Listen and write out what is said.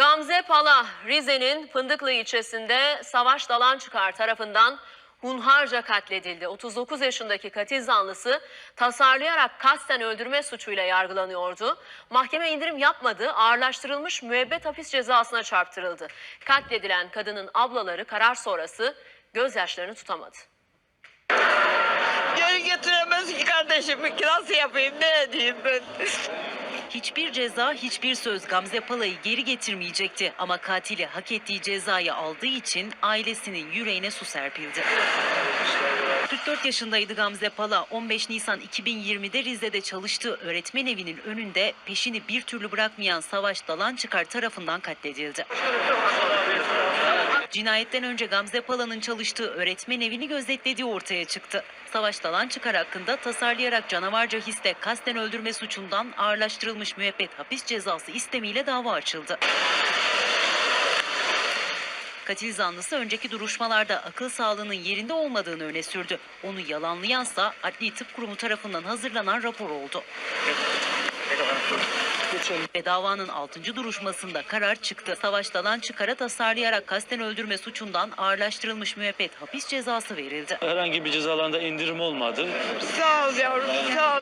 Gamze Pala, Rize'nin Fındıklı ilçesinde Savaş Dalançıkar tarafından hunharca katledildi. 39 yaşındaki katil zanlısı tasarlayarak kasten öldürme suçuyla yargılanıyordu. Mahkeme indirim yapmadı, ağırlaştırılmış müebbet hapis cezasına çarptırıldı. Katledilen kadının ablaları karar sonrası gözyaşlarını tutamadı. Geri getiremez ki kardeşimi. Nasıl yapayım ne edeyim ben? Hiçbir ceza, hiçbir söz Gamze Pala'yı geri getirmeyecekti. Ama katili hak ettiği cezayı aldığı için ailesinin yüreğine su serpildi. 44 yaşındaydı Gamze Pala. 15 Nisan 2020'de Rize'de çalıştığı öğretmen evinin önünde peşini bir türlü bırakmayan Savaş Dalançıkar tarafından katledildi. Cinayetten önce Gamze Pala'nın çalıştığı öğretmen evini gözetlediği ortaya çıktı. Savaş Dalançıkar hakkında tasarlayarak canavarca hisle kasten öldürme suçundan ağırlaştırılmış müebbet hapis cezası istemiyle dava açıldı. Katil zanlısı önceki duruşmalarda akıl sağlığının yerinde olmadığını öne sürdü. Onu yalanlayansa Adli Tıp Kurumu tarafından hazırlanan rapor oldu. Ve davanın 6. duruşmasında karar çıktı. Savaş Dalançıkar'a tasarlayarak kasten öldürme suçundan ağırlaştırılmış müebbet hapis cezası verildi. Herhangi bir cezalarında indirim olmadı. Sağ ol yavrum sağ ol.